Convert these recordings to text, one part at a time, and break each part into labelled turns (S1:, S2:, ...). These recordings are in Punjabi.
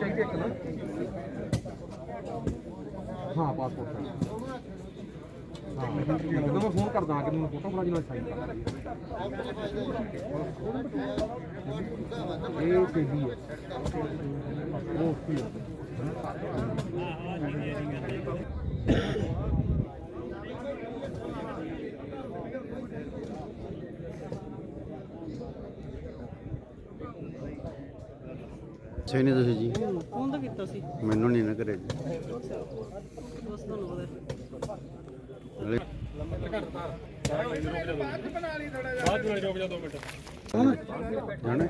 S1: ਚਾਹੀਦੀ ਇੱਕ ਨਾ? ਹਾਂ ਪਾਸਪੋਰਟ ਹਾਂ। ਜਦੋਂ ਮੈਂ ਫੋਨ ਕਰਦਾ ਕਿ ਮੈਨੂੰ ਫੋਟੋ ਫੜਾ ਜੀ ਨਾਲ ਸਾਈਨ ਕਰ ਇਹ ਸਹੀ ਹੈ। ਉਹ ਕੀ ਹੈ?
S2: ਸਹੀ ਨਹੀਂ ਤੁਸੀਂ ਜੀ।
S3: ਫੋਨ ਤਾਂ ਕੀਤਾ ਸੀ।
S2: ਮੈਨੂੰ ਨਹੀਂ ਨਾ ਕਰੇ ਜੀ।
S3: ਬਸ ਤੁਹਾਨੂੰ ਪਤਾ।
S2: ਨਾਲੇ ਜਾਣੇ?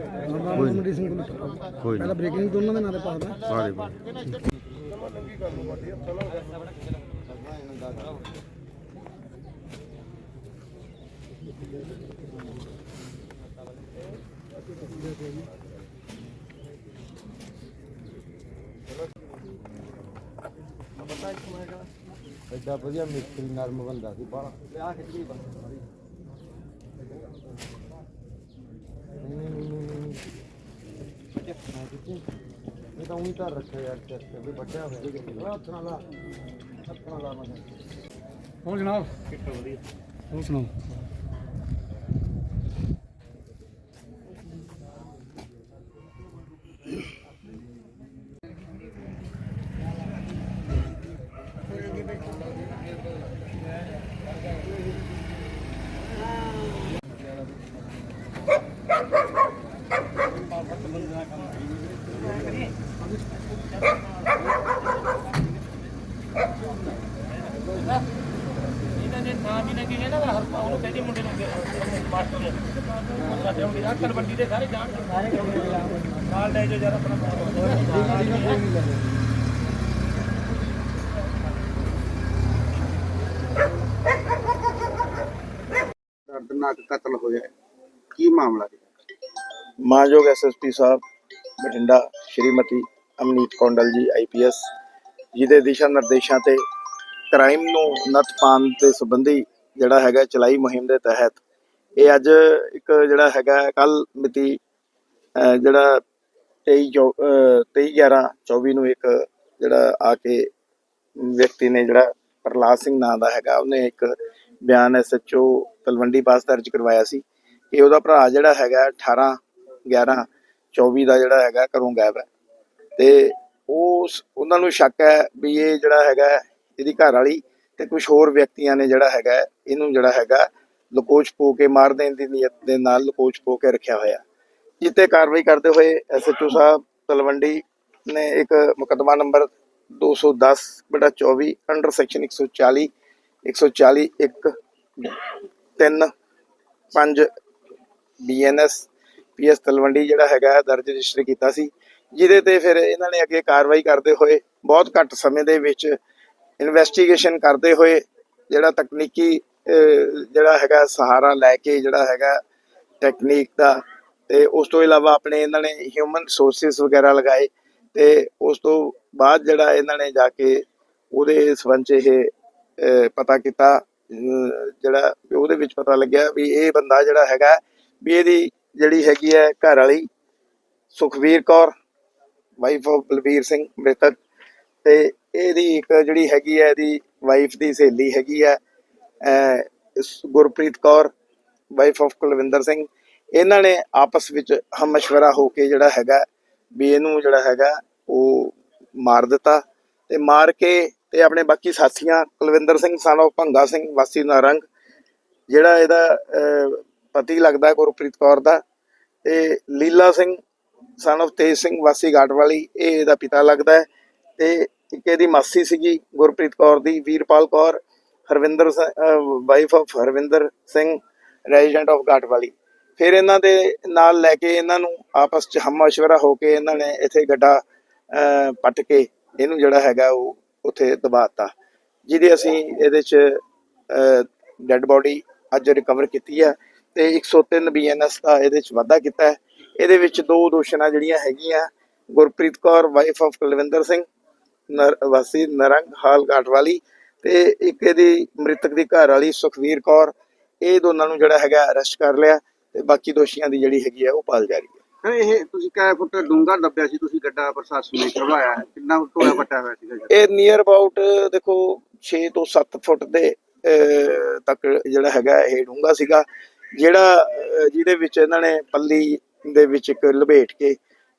S2: ਕੋਈ ਨਹੀਂ। ਕੋਈ ਨਹੀਂ।
S4: ਬ੍ਰੇਕਿੰਗ ਦੋਨਾਂ ਦੇ ਨਾਂ ਤੇ ਪਾਦਾ
S2: ਸਾਰੇ ਬਾਰੇ
S4: ਐਡਾ ਵਧੀਆ ਮਿਸਤਰੀ ਨਰਮ ਬੰਦਾ ਸੀ ਬਾਹਲਾ। ਲਿਆ ਖਿੱਚ ਗਈ ਬਸ ਇਹ ਤਾਂ ਉਹੀ ਧਰ ਰੱਖਿਆ ਯਾਰ ਚੱਕ ਵੀ ਵੱਡਿਆ ਹੋਇਆ। ਹੱਥ ਨਾਲ ਲਾ ਹੱਥ ਨਾਲ ਲਾ ਮੈਂ।
S1: ਹੋਰ ਜਨਾਬ?
S4: ਹੋਰ ਸੁਣਾਓ?
S3: ਉਹਨੂੰ ਕਹਿੰਦੇ ਮੁੰਡੇ ਨੂੰ ਮਾਸਟਰ ਨੂੰ ਸਾਡੇ ਹੁਣ ਵਿਰਾਟ ਕਬੱਡੀ ਦੇ ਸਾਰੇ ਜਾਣ। ਸਾਰੇ ਨਾਲ ਲੈ ਜੋ ਜਰਾ ਆਪਣਾ।
S2: ਦਰਦਨਾਕ ਕਤਲ ਹੋਇਆ ਹੈ। ਕੀ ਮਾਮਲਾ ਹੈ?
S5: ਮਾਨਯੋਗ ਐਸਐਸਪੀ ਸਾਹਿਬ ਬਠਿੰਡਾ ਸ਼੍ਰੀਮਤੀ ਅਮਨੀਤ ਕੌਂਡਲ ਜੀ ਆਈਪੀਐਸ ਜਿਹਦੇ ਦਿਸ਼ਾ ਨਿਰਦੇਸ਼ਾਂ ਤੇ ਕ੍ਰਾਈਮ ਨੂੰ ਨੱਥ ਪਾਉਣ ਦੇ ਸੰਬੰਧੀ ਜਿਹੜਾ ਹੈਗਾ ਚਲਾਈ ਮੁਹਿੰਮ ਦੇ ਤਹਿਤ। ਇਹ ਅੱਜ ਇੱਕ ਜਿਹੜਾ ਹੈਗਾ ਕੱਲ ਮਿਤੀ ਜਿਹੜਾ 23 ਚੌ- ਅਹ 23 11 24 ਨੂੰ ਇੱਕ ਜਿਹੜਾ ਆ ਕੇ ਵਿਅਕਤੀ ਨੇ ਜਿਹੜਾ ਪ੍ਰਲਾਦ ਸਿੰਘ ਨਾਂ ਦਾ ਹੈਗਾ, ਉਹਨੇ ਇੱਕ ਬਿਆਨ ਐਸਐਚਓ ਤਲਵੰਡੀ ਪਾਸ ਦਰਜ ਕਰਵਾਇਆ ਸੀ ਕਿ ਉਹਦਾ ਭਰਾ ਜਿਹੜਾ ਹੈਗਾ 18 11 24 ਦਾ ਜਿਹੜਾ ਹੈਗਾ ਘਰੋਂ ਗਾਇਬ ਹੈ। ਤੇ ਉਸ ਉਹਨਾਂ ਨੂੰ ਸ਼ੱਕ ਹੈ ਵੀ ਇਹ ਜਿਹੜਾ ਹੈਗਾ ਇਹਦੀ ਘਰ ਵਾਲੀ ਤੇ ਕੁਝ ਹੋਰ ਵਿਅਕਤੀਆਂ ਨੇ ਜਿਹੜਾ ਹੈਗਾ, ਇਹਨੂੰ ਜਿਹੜਾ ਹੈਗਾ ਲਕੋਚ ਪੋ ਕੇ ਮਾਰ ਦੇਣ ਦੀ ਨੀਅਤ ਦੇ ਨਾਲ ਲਕੋਚ ਪੋ ਕੇ ਰੱਖਿਆ ਹੋਇਆ। ਜਿੱਤੇ ਕਾਰਵਾਈ ਕਰਦੇ ਹੋਏ ਐਸਐਚਓ ਸਾਹਿਬ ਤਲਵੰਡੀ ਨੇ ਇੱਕ ਮੁਕੱਦਮਾ ਨੰਬਰ 210 ਬਟਾ 24 under section 140 140 1 3 5 BNS PS Talwandi ਜਿਹੜਾ ਹੈਗਾ ਦਰਜ ਰਜਿਸਟਰ ਕੀਤਾ ਸੀ, ਜਿਹਦੇ ਤੇ ਫਿਰ ਇਹਨਾਂ ਨੇ ਅੱਗੇ ਕਾਰਵਾਈ ਕਰਦੇ ਹੋਏ ਬਹੁਤ ਘੱਟ ਸਮੇਂ ਦੇ ਵਿੱਚ ਇਨਵੈਸਟੀਗੇਸ਼ਨ ਕਰਦੇ ਹੋਏ ਜਿਹੜਾ ਤਕਨੀਕੀ ਜਿਹੜਾ ਹੈਗਾ ਸਹਾਰਾ ਲੈ ਕੇ ਜਿਹੜਾ ਹੈਗਾ ਟੈਕਨੀਕ ਦਾ ਤੇ ਉਸ ਤੋਂ ਇਲਾਵਾ ਆਪਣੇ ਇਹਨਾਂ ਨੇ ਹਿਊਮਨ ਰਿਸੋਰਸਿਸ ਵਗੈਰਾ ਲਗਾਏ ਤੇ ਉਸ ਤੋਂ ਬਾਅਦ ਜਿਹੜਾ ਇਹਨਾਂ ਨੇ ਜਾ ਕੇ ਉਹਦੇ ਸੰਬੰਧ 'ਚ ਇਹ ਪਤਾ ਕੀਤਾ ਜਿਹੜਾ ਵੀ ਉਹਦੇ ਵਿੱਚ ਪਤਾ ਲੱਗਿਆ ਵੀ ਇਹ ਬੰਦਾ ਜਿਹੜਾ ਹੈਗਾ ਵੀ ਇਹਦੀ ਜਿਹੜੀ ਹੈਗੀ ਹੈ ਘਰ ਵਾਲੀ ਸੁਖਵੀਰ ਕੌਰ ਵਾਈਫ ਆਫ ਬਲਬੀਰ ਸਿੰਘ ਮ੍ਰਿਤਕ ਤੇ ਇਹਦੀ ਇੱਕ ਜਿਹੜੀ ਹੈਗੀ ਹੈ ਇਹਦੀ ਵਾਈਫ ਦੀ ਸਹੇਲੀ ਹੈਗੀ ਹੈ ਗੁਰਪ੍ਰੀਤ ਕੌਰ ਵਾਈਫ ਆਫ ਕੁਲਵਿੰਦਰ ਸਿੰਘ। ਇਹਨਾਂ ਨੇ ਆਪਸ ਵਿੱਚ ਹਮ ਮਸ਼ਵਰਾ ਹੋ ਕੇ ਜਿਹੜਾ ਹੈਗਾ, ਵੀ ਇਹਨੂੰ ਜਿਹੜਾ ਹੈਗਾ, ਉਹ ਮਾਰ ਦਿੱਤਾ ਤੇ ਮਾਰ ਕੇ ਤੇ ਆਪਣੇ ਬਾਕੀ ਸਾਥੀਆਂ, ਕੁਲਵਿੰਦਰ ਸਿੰਘ ਸਾਨੋ ਭੰਗਾ ਸਿੰਘ, ਵਾਸੀ ਨਾਰੰਗ, ਜਿਹੜਾ ਇਹਦਾ ਪਤੀ ਲੱਗਦਾ ਗੁਰਪ੍ਰੀਤ ਕੌਰ ਦਾ, ਤੇ ਲੀਲਾ ਸਿੰਘ ਸਨ of ਤੇਜ ਸਿੰਘ, ਵਾਸੀ ਘਾਟਵਾਲੀ ਇਹ ਇਹਦਾ ਪਿਤਾ ਲੱਗਦਾ ਹੈ ਤੇ ਇੱਕ ਇਹਦੀ ਮਾਸੀ ਸੀਗੀ ਗੁਰਪ੍ਰੀਤ ਕੌਰ ਦੀ, Veerpal Kaur, Harvinder wife of Harvinder Singh resident of Ghatwali ਫਿਰ ਇਹਨਾਂ ਦੇ ਨਾਲ ਲੈ ਕੇ ਇਹਨਾਂ ਨੂੰ ਆਪਸ ਚ ਹਮਸ਼ਵਰਾ ਹੋ ਕੇ ਇਹਨਾਂ ਨੇ ਇੱਥੇ ਗੱਡਾ ਪੱਟ ਕੇ ਇਹਨੂੰ ਜਿਹੜਾ ਹੈਗਾ ਉਹ ਉੱਥੇ ਦਬਾਤਾ ਜਿਹਦੇ ਅਸੀਂ ਇਹਦੇ ਚ ਡੈੱਡ ਬੋਡੀ ਅੱਜ ਰਿਕਵਰ ਕੀਤੀ ਹੈ ਤੇ 103 ਬੀਐਨਐਸ ਦਾ ਇਹਦੇ ਚ ਵਾਧਾ ਕੀਤਾ ਹੈ। ਇਹਦੇ ਵਿੱਚ ਦੋ ਦੋਸ਼ਣਾ ਜਿਹੜੀਆਂ ਹੈਗੀਆਂ, ਗੁਰਪ੍ਰੀਤ ਕੌਰ ਵਾਈਫ ਆਫ ਕੁਲਵਿੰਦਰ ਸਿੰਘ ਨਰ ਵਾਸੀ ਨਰੰਗ ਹਾਲ ਘਾਟਵਾਲੀ ਤੇ ਇੱਕ ਇਹਦੀ ਮ੍ਰਿਤਕ ਦੀ ਘਰ ਵਾਲੀ ਸੁਖਵੀਰ ਕੌਰ ਇਹ ਦੋਨਾਂ ਨੂੰ ਜਿਹੜਾ ਹੈਗਾ ਅਰੈਸਟ ਕਰ ਲਿਆ ਤੇ ਬਾਕੀ ਦੋਸ਼ੀਆਂ ਦੀ ਜਿਹੜੀ ਹੈਗੀ ਆ ਉਹ ਪਾਲ ਜਾ ਰਹੀ ਹੈ
S2: ਇਹ ਤੁਸੀਂ ਕਿੰਨੇ ਫੁੱਟ ਡੂੰਘਾ ਦੱਬਿਆ ਸੀ ਤੁਸੀਂ ਗੱਡਾ ਪ੍ਰਸ਼ਾਸਨ ਨੇ ਕਰਵਾਇਆ ਕਿੰਨਾ ਟੋਇਆ ਪੱਟਿਆ ਹੋਇਆ ਸੀਗਾ?
S5: ਇਹ ਨੀਅਰ ਅਬਾਊਟ ਦੇਖੋ 6 ਤੋਂ 7 ਫੁੱਟ ਦੇ ਤੱਕ ਜਿਹੜਾ ਹੈਗਾ ਇਹ ਡੂੰਘਾ ਸੀਗਾ ਜਿਹੜਾ ਜਿਹਦੇ ਵਿੱਚ ਇਹਨਾਂ ਨੇ ਪੱਲੀ ਦੇ ਵਿੱਚ ਇੱਕ ਲਪੇਟ ਕੇ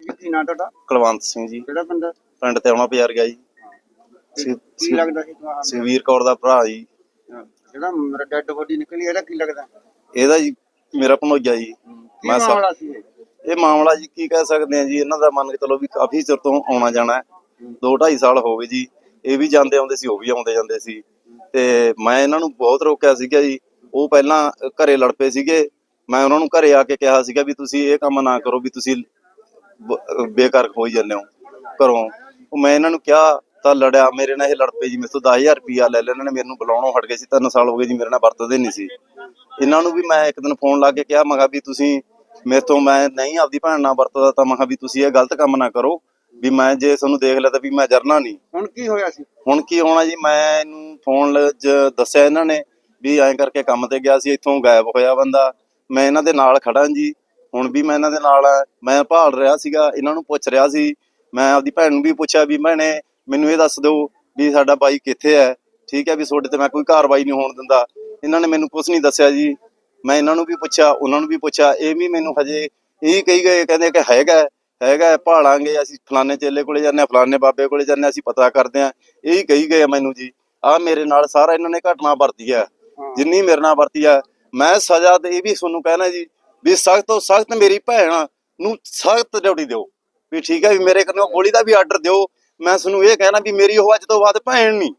S2: ਕੀ ਨਾਂ ਤੁਹਾਡਾ?
S6: ਕੁਲਵੰਤ ਸਿੰਘ ਜੀ।
S2: ਕਿਹੜਾ ਪਿੰਡ ਹੈ?
S6: ਪਿੰਡ ਤੇ ਆਉਣਾ ਪਿਆਰ ਗਿਆ ਜੀ।
S2: ਕੀ ਲੱਗਦਾ ਸੀ ਤੁਹਾਨੂੰ?
S6: ਸੁਖਵੀਰ ਕੌਰ ਦਾ ਭਰਾ ਜੀ।
S2: ਜਿਹੜਾ ਮੇਰਾ ਡੈੱਡ ਬੋਡੀ ਨਿਕਲੀ ਇਹਦਾ ਕੀ ਲੱਗਦਾ?
S6: ਇਹਦਾ ਜੀ ਮੇਰਾ ਭਣੋਈਆ ਜੀ।
S2: ਕੀ
S6: ਮੈਂ ਸਭ
S2: ਮਾਮਲਾ ਸੀ ਇਹ?
S6: ਇਹ ਮਾਮਲਾ ਜੀ ਕੀ ਕਹਿ ਸਕਦੇ ਆ ਜੀ ਇਹਨਾਂ ਦਾ ਮੰਨ ਕੇ ਚਲੋ ਵੀ ਕਾਫੀ ਚਿਰ ਤੋਂ ਆਉਣਾ ਜਾਣਾ ਹੈ। ਦੋ 2.5 ਸਾਲ ਹੋ ਗਏ ਜੀ। ਇਹ ਵੀ ਜਾਂਦੇ ਆਉਂਦੇ ਸੀ ਉਹ ਵੀ ਆਉਂਦੇ ਜਾਂਦੇ ਸੀ। ਤੇ ਮੈਂ ਇਹਨਾਂ ਨੂੰ ਬਹੁਤ ਰੋਕਿਆ ਸੀਗਾ ਜੀ। ਉਹ ਪਹਿਲਾਂ ਘਰੇ ਲੜ ਪਏ ਸੀਗੇ। ਮੈਂ ਉਹਨਾਂ ਨੂੰ ਘਰੇ ਆ ਕੇ ਕਿਹਾ ਸੀਗਾ ਵੀ ਤੁਸੀਂ ਇਹ ਕੰਮ ਨਾ ਕਰੋ ਵੀ ਤੁਸੀਂ ਬੇਕਾਰ ਹੋਈ ਜਾਂਦੇ ਹੋ ਘਰੋਂ। ਮੈਂ ਇਹਨਾਂ ਨੂੰ ਕਿਹਾ ਤਾਂ ਲੜਿਆ ਮੇਰੇ ਨਾਲ ਇਹ ਲੜ ਪਏ ਜੀ ਮੇਰੇ ਤੋਂ 10000 ਰੁਪਿਆ ਲੈ ਲਿਆ ਇਹਨਾਂ ਨੇ ਮੈਨੂੰ ਬੁਲਾਉਣੋਂ ਹਟ ਗਏ ਸੀ 3 ਸਾਲ ਹੋ ਗਏ ਜੀ ਮੇਰੇ ਨਾਲ ਵਰਤਦੇ ਨਹੀਂ ਸੀ। ਇਹਨਾਂ ਨੂੰ ਵੀ ਮੈਂ ਇੱਕ ਦਿਨ ਫੋਨ ਲਾ ਕੇ ਕਿਹਾ ਮੈਂ ਕਿਹਾ ਵੀ ਤੁਸੀਂ ਮੇਰੇ ਤੋਂ ਮੈਂ ਨਹੀਂ ਆਪਦੀ ਭੈਣ ਨਾਲ ਵਰਤਦਾ ਤਾਂ ਮੈਂ ਕਿਹਾ ਵੀ ਤੁਸੀਂ ਇਹ ਗਲਤ ਕੰਮ ਨਾ ਕਰੋ ਵੀ ਮੈਂ ਜੇ ਤੁਹਾਨੂੰ ਦੇਖ ਲਿਆ ਤਾਂ ਵੀ ਮੈਂ ਜਰਨਾ ਨਹੀਂ।
S2: ਹੁਣ ਕੀ ਹੋਇਆ ਸੀ?
S6: ਹੁਣ ਕੀ ਹੋਣਾ ਜੀ ਮੈਂ ਇਹਨੂੰ ਫੋਨ ਦੱਸਿਆ ਇਹਨਾਂ ਨੇ ਵੀ ਐਂ ਕਰਕੇ ਕੰਮ ਤੇ ਗਿਆ ਸੀ ਇੱਥੋਂ ਗਾਇਬ ਹੋਇਆ ਬੰਦਾ। ਮੈਂ ਇਹਨਾਂ ਦੇ ਨਾਲ ਖੜਾ ਜੀ ਹੁਣ ਵੀ ਮੈਂ ਇਹਨਾਂ ਦੇ ਨਾਲ ਆ ਮੈਂ ਭਾਲ ਰਿਹਾ ਸੀਗਾ ਇਹਨਾਂ ਨੂੰ ਪੁੱਛ ਰਿਹਾ ਸੀ। ਮੈਂ ਆਪਦੀ ਭੈਣ ਨੂੰ ਵੀ ਪੁੱਛਿਆ ਵੀ ਭੈਣੇ ਮੈਨੂੰ ਇਹ ਦੱਸ ਦਿਓ ਵੀ ਸਾਡਾ ਬਾਈ ਕਿੱਥੇ ਹੈ? ਠੀਕ ਹੈ ਵੀ ਤੁਹਾਡੇ ਤੇ ਮੈਂ ਕੋਈ ਕਾਰਵਾਈ ਨਹੀਂ ਹੋਣ ਦਿੰਦਾ। ਇਹਨਾਂ ਨੇ ਮੈਨੂੰ ਕੁਝ ਨਹੀਂ ਦੱਸਿਆ ਜੀ। ਮੈਂ ਇਹਨਾਂ ਨੂੰ ਵੀ ਪੁੱਛਿਆ ਉਹਨਾਂ ਨੂੰ ਵੀ ਪੁੱਛਿਆ। ਇਹ ਵੀ ਮੈਨੂੰ ਹਜੇ ਇਹ ਕਹੀ ਗਏ ਕਹਿੰਦੇ ਕਿ ਹੈਗਾ ਹੈਗਾ ਭਾਲਾਂਗੇ ਅਸੀਂ ਫਲਾਣੇ ਚੇਲੇ ਕੋਲੇ ਜਾਂਦੇ ਆ ਫਲਾਣੇ ਬਾਬੇ ਕੋਲੇ ਜਾਂਦੇ ਹਾਂ, ਅਸੀਂ ਪਤਾ ਕਰਦੇ ਆ ਇਹ ਕਹੀ ਗਏ ਆ ਮੈਨੂੰ ਜੀ। ਆ ਮੇਰੇ ਨਾਲ ਸਾਰਾ ਇਹਨਾਂ ਨੇ ਘਟਨਾ ਵਰਤੀ ਆ ਜਿੰਨੀ ਮੇਰੇ ਨਾਲ ਵਰਤੀ ਆ ਮੈਂ ਸਜ਼ਾ ਤੇ ਇਹ ਵੀ ਤੁਹਾਨੂੰ ਕਹਿਣਾ ਜੀ ਵੀ ਸਖਤ ਤੋਂ ਸਖਤ ਮੇਰੀ ਭੈਣ ਨੂੰ ਸਖਤ ਡਿਊਟੀ ਦਿਓ। ਵੀ ਠੀਕ ਹੈ ਵੀ ਮੇਰੇ ਕੋਲੋਂ ਗੋਲੀ ਦਾ ਵੀ ਆਰਡਰ ਦਿਓ। ਮੈਂ ਤੁਹਾਨੂੰ ਇਹ ਕਹਿਣਾ ਵੀ ਮੇਰੀ ਉਹ ਅੱਜ ਤੋਂ ਬਾਅਦ ਭੈਣ ਨਹੀਂ।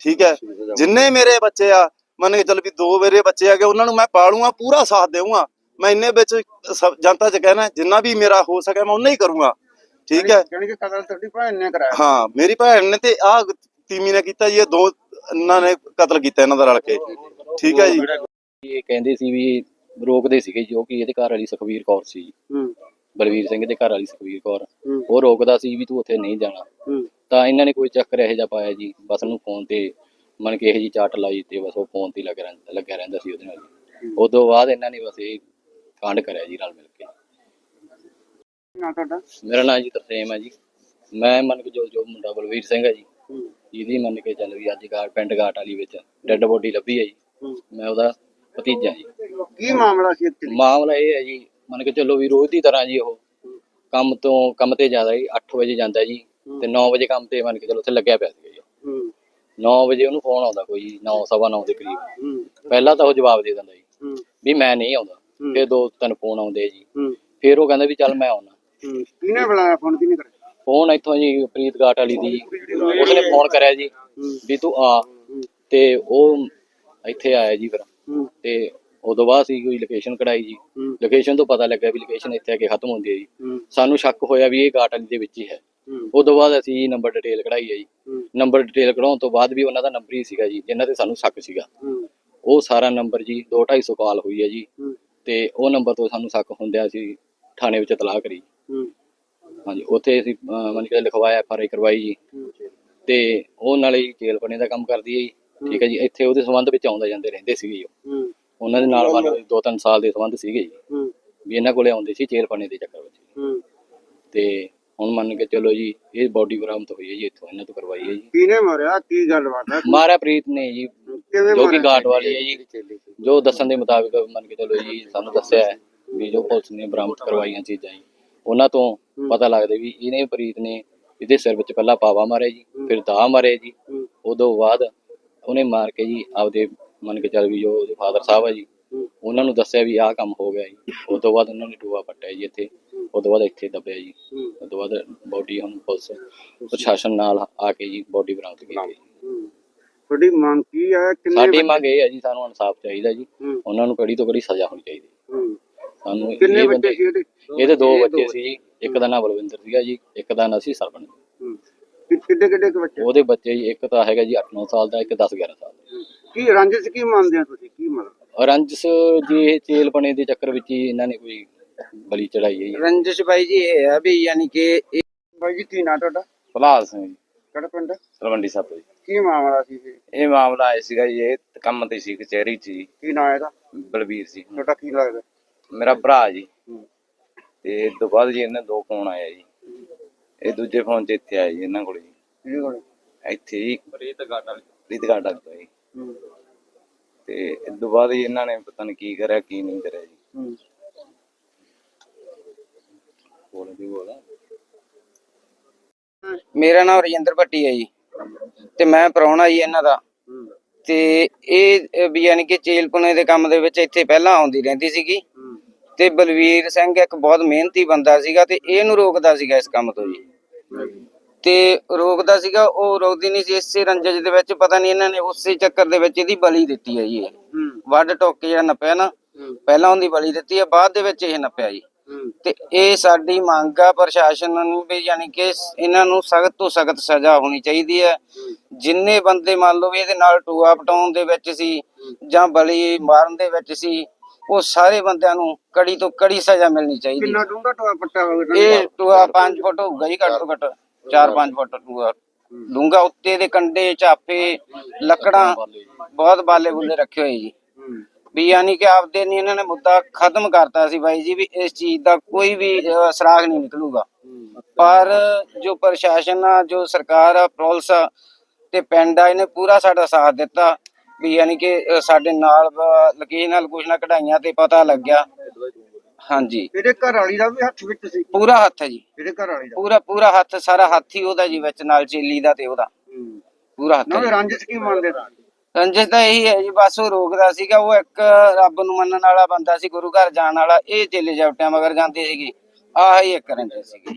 S6: ਠੀਕ ਹੈ? ਜਿੰਨੇ ਮੇਰੇ ਬੱਚੇ ਆ ਮੰਨ ਕੇ ਚੱਲ ਵੀ ਦੋ ਮੇਰੇ ਬੱਚੇ ਆਗੇ ਉਹਨਾਂ ਨੂੰ ਮੈਂ ਪਾਲੂਗਾ ਪੂਰਾ ਸਾਥ ਦੇਵਾਂਗਾ। ਮੈਂ ਇੰਨੇ ਵਿੱਚ ਜਨਤਾ ਚ ਕਹਿਣਾ ਜਿੰਨਾ ਵੀ ਮੇਰਾ ਹੋ ਸਕੇ ਮੈਂ ਉਹਨਾਂ ਹੀ ਕਰੂੰਗਾ। ਠੀਕ ਹੈ?
S2: ਜਾਣੀ ਕਿ ਕਤਲ ਤੁਹਾਡੀ ਭੈਣ ਨੇ ਕਰਾਇਆ।
S6: ਹਾਂ ਮੇਰੀ ਭੈਣ ਨੇ ਤੇ ਆ ਤੀਮੀ ਨੇ ਕੀਤਾ ਜੀ ਇਹ ਦੋ ਇਹਨਾਂ ਨੇ ਕਤਲ ਕੀਤਾ ਇਹਨਾਂ ਦਾ ਰਲ ਕੇ। ਠੀਕ ਹੈ ਜੀ?
S7: ਇਹ ਕਹਿੰਦੇ ਸੀ ਵੀ ਰੋਕਦੇ ਸੀਗੇ ਜੋ ਕਿ ਇਹਦੇ ਘਰ ਵਾਲੀ ਸੁਖਵੀਰ ਕੌਰ ਸੀ
S2: ਹੂੰ।
S7: ਬਲਵੀਰ ਸਿੰਘ ਦੇ ਘਰ ਵਾਲੀ ਸੁਖਵੀਰ ਕੌਰ।
S2: ਹੂੰ।
S7: ਉਹ ਰੋਕਦਾ ਸੀ ਵੀ ਤੂੰ ਉੱਥੇ ਨਹੀਂ ਜਾਣਾ।
S2: ਹੂੰ।
S7: ਤਾਂ ਇਹਨਾਂ ਨੇ ਕੋਈ ਚੱਕਰ ਇਹੋ ਜਿਹਾ ਪਾਇਆ ਜੀ ਬਸ ਉਹਨੂੰ ਫੋਨ ਤੇ ਮਨ ਕੇ ਇਹੋ ਜੀ ਚਾਟ ਲਾਈ ਤੇ ਬਸ ਉਹ ਫੋਨ ਤੇ ਹੀ ਰਹਿੰਦਾ ਲੱਗਿਆ ਰਹਿੰਦਾ ਸੀ ਉਹਦੇ ਨਾਲ ਜੀ। ਉਸ ਤੋਂ ਬਾਅਦ ਇਹਨਾਂ ਨੇ ਬਸ ਇਹ ਕਾਂਡ ਕਰਿਆ ਜੀ ਰਲ ਮਿਲ ਕੇ।
S2: ਕੀ ਨਾਂ ਤੁਹਾਡਾ?
S7: ਮੇਰਾ ਨਾਮ ਜੀ ਤਰਸੇਮ ਹੈ ਜੀ। ਮੈਂ ਮੰਨ ਕੇ ਜੋ ਜੋ ਮੁੰਡਾ ਬਲਵੀਰ ਸਿੰਘ ਹੈ ਜੀ
S2: ਹੂੰ।
S7: ਜਿਹਦੀ ਮੰਨ ਕੇ ਚੱਲ ਵੀ ਅੱਜ ਘਾਟ ਪਿੰਡ ਘਾਟ ਵਾਲੀ ਵਿੱਚ ਡੈੱਡ ਬੋਡੀ ਲੱਭੀ ਹੈ ਜੀ।
S2: ਹੂੰ।
S7: ਮੈਂ ਉਹਦਾ ਭਤੀਜਾ ਜੀ।
S2: ਕੀ ਮਾਮਲਾ ਸੀ ਐਕਚੁਅਲੀ
S7: ਮਾਮਲਾ ਇਹ ਹੈ ਜੀ ਮੰਨ ਕੇ ਚੱਲੋ ਵੀ ਰੋਜ਼ ਦੀ ਤਰ੍ਹਾਂ ਜੀ ਉਹ ਕੰਮ ਤੋਂ ਕੰਮ ਤੇ ਜਾਂਦਾ ਜੀ 8 ਵਜੇ ਜਾਂਦਾ ਜੀ ਤੇ 9 ਵਜੇ ਕੰਮ ਤੇ ਮੰਨ ਕੇ ਚੱਲੋ ਉੱਥੇ ਲੱਗਿਆ ਪਿਆ ਸੀ ਜੀ
S2: ਹੂੰ।
S7: 9 ਵਜੇ ਉਹਨੂੰ ਫੋਨ ਆਉਂਦਾ ਕੋਈ 9 ਸਵਾ 9 ਦੇ ਕਰੀਬ। ਪਹਿਲਾਂ ਤਾਂ ਉਹ ਜਵਾਬ ਦੇ ਦਿੰਦਾ ਜੀ ਵੀ ਮੈਂ ਨਹੀਂ ਆਉਂਦਾ। ਫਿਰ ਦੋ ਤਿੰਨ ਫੋਨ ਆਉਂਦੇ ਜੀ। ਫਿਰ ਉਹ ਕਹਿੰਦਾ ਵੀ ਚੱਲ ਮੈਂ ਆਉਣਾ
S2: ਕਿਹਨੇ ਬੁਲਾਇਆ ਫੋਨ ਕਿਹਨੇ ਕਰਿਆ?
S7: ਫੋਨ ਇੱਥੋਂ ਜੀ ਪ੍ਰੀਤ ਘਾਟ ਵਾਲੀ ਦੀ ਉਸਨੇ ਫੋਨ ਕਰਿਆ ਜੀ ਵੀ ਤੂੰ ਆ। ਤੇ ਉਹ ਇੱਥੇ ਆਇਆ ਜੀ ਫਿਰ। ਤੇ ਉਦੋਂ ਬਾਅਦ ਸੀ ਕੋਈ ਲੋਕੇਸ਼ਨ ਕਢਾਈ ਜੀ। ਲੋਕੇਸ਼ਨ ਤੋਂ ਪਤਾ ਲੱਗਾ ਵੀ ਲੋਕੇਸ਼ਨ ਇੱਥੇ ਆ ਕੇ ਖਤਮ ਹੁੰਦੀ ਹੈ ਜੀ। ਸਾਨੂੰ ਸ਼ੱਕ ਹੋਇਆ ਵੀ ਇਹ ਘਾਟ ਵਾਲੀ ਦੇ ਵਿੱਚ ਹੀ ਹੈ। ਉਦੋਂ ਬਾਅਦ ਅਸੀਂ ਨੰਬਰ ਡਿਟੇਲ ਕਢਾਈ ਹੈ ਜੀ। ਨੰਬਰ ਡਿਟੇਲ ਕਢਾਉਣ ਤੋਂ ਬਾਅਦ ਵੀ ਉਹਨਾਂ ਦਾ ਨੰਬਰ ਹੀ ਸੀਗਾ ਜੀ ਜਿਨ੍ਹਾਂ ਤੇ ਸਾਨੂੰ ਸ਼ੱਕ ਸੀਗਾ। ਉਹ ਸਾਰਾ ਨੰਬਰ ਜੀ 2-250 ਕਾਲ ਹੋਈ ਹੈ ਜੀ। ਤੇ ਉਹ ਨੰਬਰ ਤੋਂ ਸਾਨੂੰ ਸ਼ੱਕ ਹੁੰਦਿਆ ਅਸੀਂ ਥਾਣੇ ਵਿੱਚ ਇਤਲਾਹ ਕਰੀ। ਹਾਂਜੀ ਉੱਥੇ ਅਸੀਂ ਮੰਨ ਕੇ ਲਿਖਵਾਇਆ ਐਫ ਆਰ ਆਈ ਕਰਵਾਈ ਜੀ। ਤੇ ਉਹ ਨਾਲੇ ਜੇਲ੍ਹ ਬਣੇ ਦਾ ਕੰਮ ਕਰਦੀ ਹੈ ਜੀ। ਠੀਕ ਹੈ ਜੀ ਇੱਥੇ ਉਹਦੇ ਸੰਬੰਧ ਵਿੱਚ ਆਉਂਦੇ ਜਾਂਦੇ ਰਹਿੰਦੇ ਸੀਗੇ ਜੀ ਉਹ।
S2: ਹੂੰ।
S7: ਉਹਨਾਂ ਦੇ ਨਾਲ ਮੰਨ ਦੋ ਤਿੰਨ ਸਾਲ ਦੇ ਸੰਬੰਧ ਸੀਗੇ ਜੀ।
S2: ਹੂੰ।
S7: ਵੀ ਇਹਨਾਂ ਕੋਲੇ ਆਉਂਦੇ ਸੀ ਬਣੇ ਦੇ ਚੱਕਰ ਵਿੱਚ।
S2: ਹੂੰ।
S7: ਤੇ ਹੁਣ ਮੰਨ ਕੇ ਚਲੋ ਜੀ ਇਹ ਬੋਡੀ ਬਰਾਮਦ ਹੋਈ ਹੈ ਜੀ ਇੱਥੋਂ ਇਹਨਾਂ ਤੋਂ ਕਰਵਾਈ ਹੈ ਜੀ।
S2: ਕਿਹਨੇ ਮਾਰਿਆ? ਕੀ ਗੱਲਬਾਤ ਹੈ?
S7: ਮਾਰਾ ਪ੍ਰੀਤ ਨੇ ਜੀ
S2: ਕਿਵੇਂ
S7: ਜੋ ਕਿ
S2: ਮਾਰਿਆ?
S7: ਗਾਰਡ ਵਾਲੀ ਹੈ ਜੀ। ਜੋ ਦੱਸਣ ਦੇ ਮੁਤਾਬਿਕ ਮੰਨ ਕੇ ਚਲੋ ਜੀ ਸਾਨੂੰ ਦੱਸਿਆ ਹੈ ਵੀ ਜੋ ਪੁਲਿਸ ਨੇ ਬਰਾਮਦ ਕਰਵਾਈਆਂ ਚੀਜ਼ਾਂ ਜੀ। ਉਹਨਾਂ ਤੋਂ ਪਤਾ ਲੱਗਦਾ ਵੀ ਇਹਨੇ ਪ੍ਰੀਤ ਨੇ ਇਹਦੇ ਸਿਰ ਵਿੱਚ ਪਹਿਲਾਂ ਪਾਵਾ ਮਾਰਿਆ ਜੀ ਫਿਰ ਦਾ ਮਾਰਿਆ ਜੀ।
S2: ਹੂੰ।
S7: ਉਦੋਂ ਬਾਅਦ ਉਹਨੇ ਮਾਰ ਕੇ ਜੀ ਆਪਦੇ ਮੰਨ ਕੇ ਚੱਲ ਵੀ ਜੋ ਉਹਦੇ ਫਾਦਰ ਸਾਹਿਬ ਹੈ ਜੀ। ਉਹਨਾਂ ਨੂੰ ਦੱਸਿਆ ਵੀ ਆਹ ਕੰਮ ਹੋ ਗਿਆ ਜੀ ਉਸ ਤੋਂ ਬਾਅਦ ਉਹਨਾਂ ਨੇ ਟੂਆ ਪੱਟਿਆ ਜੀ ਇੱਥੇ ਉਸ ਤੋਂ ਬਾਅਦ ਇੱਥੇ ਦੱਬਿਆ ਜੀ। ਉਸ ਤੋਂ ਬਾਅਦ ਬੋਡੀ ਹੁਣ ਪੁਲਿਸ ਪ੍ਰਸ਼ਾਸਨ ਨਾਲ ਆ ਕੇ ਜੀ ਬੋਡੀ ਬਰਾਮਦ ਕੀਤੀ।
S2: ਤੁਹਾਡੀ ਮੰਗ ਕੀ ਹੈ ਕਿੰਨੇ
S7: ਸਾਡੀ ਮੰਗ ਇਹ ਹੈ ਜੀ ਸਾਨੂੰ ਇਨਸਾਫ ਚਾਹੀਦਾ ਜੀ। ਉਹਨਾਂ ਨੂੰ ਕੜੀ ਤੋਂ ਕੜੀ ਸਜ਼ਾ ਹੋਣੀ ਚਾਹੀਦੀ। ਸਾਨੂੰ
S2: ਕਿੰਨੇ ਬੱਚੇ ਸੀ ਇਹਦੇ
S7: ਦੋ ਬੱਚੇ ਸੀ ਜੀ ਇੱਕ ਦਾ ਨਾਮ ਬਲਵਿੰਦਰ ਸੀਗਾ ਜੀ ਇੱਕ ਦਾ ਨਾਂ ਸੀ ਸਰਵਣ।
S2: ਕਿ- ਕਿੱਡੇ ਕਿੱਡੇ ਕੁ ਬੱਚੇ?
S7: ਉਹਦੇ ਬੱਚੇ ਜੀ ਇੱਕ ਤਾਂ ਹੈਗਾ ਜੀ 8-9 ਸਾਲ ਦਾ ਇੱਕ 10-11 ਸਾਲ ਦਾ।
S2: ਕੀ ਰੰਜਿਸ਼ ਕੀ ਮੰਨਦੇ ਆ ਤੁਸੀਂ? ਕੀ
S7: ਔਰ ਰੰਜਸ ਜੀ ਇਹ ਚੇਲ ਬਣੇ ਦੇ ਚੱਕਰ ਵਿੱਚ ਹੀ ਇਹਨਾਂ ਨੇ ਕੋਈ ਬਲੀ ਚੜਾਈ ਹੈ ਜੀ।
S8: ਰੰਜਿਸ਼ ਬਾਈ ਜੀ ਇਹ ਹੈ ਵੀ ਯਾਨੀ ਕਿ ਇਹ
S2: ਬਾਈ ਜੀ ਕੀ ਨਾਂ ਤੁਹਾਡਾ?
S9: ਭਲਾਲ ਸਿੰਘ ਜੀ।
S2: ਕਿਹੜਾ ਪਿੰਡ?
S9: ਤਲਵੰਡੀ ਸਾਹਿਬ ਜੀ।
S2: ਕੀ ਮਾਮਲਾ ਸੀ ਇਹ?
S9: ਇਹ ਮਾਮਲਾ ਆਇਆ ਸੀਗਾ ਜੀ ਇਹ ਕੰਮ ਤੇ ਸੀ ਕਚਹਿਰੀ 'ਚ ਜੀ।
S2: ਕੀ ਨਾਂ ਇਹਦਾ?
S9: ਬਲਬੀਰ ਸੀ
S2: ਤੁਹਾਡਾ ਕੀ ਲੱਗਦਾ?
S9: ਮੇਰਾ ਭਰਾ ਜੀ। ਤੇ ਇਹ ਤੋਂ ਬਾਅਦ ਜੀ ਇਹਨਾਂ ਦੋ ਫੋਨ ਆਇਆ ਜੀ। ਇਹ ਦੂਜੇ ਫੋਨ 'ਚ ਇੱਥੇ ਆਇਆ ਜੀ ਇਹਨਾਂ ਕੋਲ ਜੀ।
S2: ਇਹਦੇ ਕੋਲ?
S9: ਇੱਥੇ ਜੀ। ਰੀਤ ਗਾਟਾ ਰੀਤ ਗਾਟਾ ਜੀ।
S2: ਹੂੰ।
S9: ਤੇ ਇਸ ਤੋਂ ਬਾਅਦ ਜੀ ਇਹਨਾਂ ਨੇ ਪਤਾ ਨਹੀਂ ਕੀ ਕਰਿਆ ਕੀ ਨਹੀਂ ਕਰਿਆ ਜੀ।
S2: ਹੂੰ।
S9: ਬੋਲ ਜੀ ਬੋਲ।
S8: ਮੇਰਾ ਨਾਮ ਰਜਿੰਦਰ ਭੱਟੀ ਹੈ ਜੀ। ਤੇ ਮੈਂ ਪ੍ਰਾਹੁਣਾ ਜੀ ਇਹਨਾਂ ਦਾ।
S2: ਹੂੰ।
S8: ਤੇ ਇਹ ਵੀ ਯਾਨੀ ਕਿ ਚੇਲਪੁਣੇ ਦੇ ਕੰਮ ਦੇ ਵਿੱਚ ਇੱਥੇ ਪਹਿਲਾਂ ਆਉਂਦੀ ਰਹਿੰਦੀ ਸੀਗੀ।
S2: ਹੂੰ।
S8: ਤੇ ਬਲਵੀਰ ਸਿੰਘ ਇੱਕ ਬਹੁਤ ਮਿਹਨਤੀ ਬੰਦਾ ਸੀਗਾ ਤੇ ਇਹਨੂੰ ਰੋਕਦਾ ਸੀਗਾ ਇਸ ਕੰਮ ਤੋਂ ਜੀ। ਤੇ ਰੋਕਦਾ ਸੀਗਾ ਉਹ ਰੋਕਦੀ ਨਹੀਂ ਸੀ ਇਸੇ ਰੰਜਜ ਦੇ ਵਿੱਚ ਪਤਾ ਨਹੀਂ ਇਹਨਾਂ ਨੇ ਉਸੇ ਚੱਕਰ ਦੇ ਵਿੱਚ ਇਹਦੀ ਬਲੀ ਦਿੱਤੀ ਹੈ ਜੀ ਇਹ। ਵੱਡ ਟੋਕ ਕੇ ਜਿਹੜਾ ਨੱਪਿਆ ਨਾ। ਪਹਿਲਾਂ ਉਹਦੀ ਬਲੀ ਦਿੱਤੀ ਹੈ ਬਾਅਦ ਦੇ ਵਿੱਚ ਇਹ ਨੱਪਿਆ ਜੀ। ਤੇ ਇਹ ਸਾਡੀ ਮੰਗ ਆ ਪ੍ਰਸ਼ਾਸਨ ਨੂੰ ਵੀ ਯਾਨੀ ਕਿ ਇਹਨਾਂ ਨੂੰ ਸਖਤ ਤੋਂ ਸਖਤ ਸਜ਼ਾ ਹੋਣੀ ਚਾਹੀਦੀ ਹੈ ਜਿੰਨੇ ਬੰਦੇ ਮੰਨ ਲਓ ਵੀ ਇਹਦੇ ਨਾਲ ਟੂਆ ਪਟਾਉਣ ਦੇ ਵਿੱਚ ਸੀ ਜਾਂ ਬਲੀ ਮਾਰਨ ਦੇ ਵਿੱਚ ਸੀ ਉਹ ਸਾਰੇ ਬੰਦਿਆਂ ਨੂੰ ਕੜੀ ਤੋਂ ਕੜੀ ਸਜ਼ਾ ਮਿਲਣੀ ਚਾਹੀਦੀ।
S2: ਕਿੰਨਾ ਡੂੰਘਾ ਟੋਆ ਪੱਟਾ ਹੋਵੇ
S8: ਇਹ ਟੂਆ 5 ਫੁੱਟ ਹੋਊਗਾ ਜੀ ਘੱਟ ਤੋਂ ਘੱਟ 4-5 ਫੁੱਟ ਟੂਆ। ਡੂੰਗਾ ਉੱਤੇ ਦੇ ਕੰਡੇ ਝਾਪੇ ਲੱਕੜਾਂ ਬਹੁਤ ਬਾਲੇ ਬੁੱਲੇ ਰੱਖੇ ਹੋਏ ਜੀ। ਵੀ ਯਾਨੀ ਕਿ ਆਪਦੇ ਨਹੀਂ ਇਹਨਾਂ ਨੇ ਮੁੱਦਾ ਖਤਮ ਕਰਤਾ ਸੀ ਬਾਈ ਜੀ ਵੀ ਇਸ ਚੀਜ਼ ਦਾ ਕੋਈ ਵੀ ਸੁਰਾਗ ਨਹੀਂ ਨਿਕਲੂਗਾ। ਪਰ ਜੋ ਪ੍ਰਸ਼ਾਸਨ ਆ ਜੋ ਸਰਕਾਰ ਆ ਪੁਲਿਸ ਤੇ ਪਿੰਡ ਆ ਇਹਨੇ ਪੂਰਾ ਸਾਡਾ ਸਾਥ ਦਿੱਤਾ। ਵੀ ਯਾਨੀ ਕਿ ਸਾਡੇ ਨਾਲ ਲਕੀਰ ਨਾਲ ਕੁਛ ਨਾ ਕਢਾਈਆਂ ਤੇ ਪਤਾ ਲੱਗਿਆ ਹਾਂਜੀ।
S2: ਇਹਦੇ ਘਰ ਵਾਲੀ ਦਾ ਵੀ ਹੱਥ ਵਿੱਚ ਸੀ?
S8: ਪੂਰਾ ਹੱਥ ਹੈ ਜੀ।
S2: ਇਹਦੇ ਘਰ ਵਾਲੀ ਦਾ?
S8: ਪੂਰਾ ਪੂਰਾ ਹੱਥ ਸਾਰਾ ਹੱਥ ਹੀ ਉਹਦਾ ਜੀ ਵਿੱਚ ਨਾਲ ਚੇਲੀ ਦਾ ਤੇ ਉਹਦਾ। ਪੂਰਾ ਹੱਥ
S2: ਨਾ
S8: ਹੈ ਜੀ।
S2: ਰੰਜਿਸ਼ ਕੀ ਮੰਨਦੇ
S8: ਰੰਜਿਸ਼ ਤਾਂ ਇਹੀ ਹੈ ਜੀ ਬਸ ਉਹ ਰੋਕਦਾ ਸੀਗਾ ਉਹ ਇੱਕ ਰੱਬ ਨੂੰ ਮੰਨਣ ਵਾਲਾ ਬੰਦਾ ਸੀ ਗੁਰੂ ਘਰ ਜਾਣ ਵਾਲਾ ਇਹ ਚੇਲੇ ਜਵਟਿਆਂ ਮਗਰ ਜਾਂਦੇ ਸੀਗੇ। ਆਹ ਹੀ ਇੱਕ ਰੰਜਿਸ਼ ਸੀਗੀ।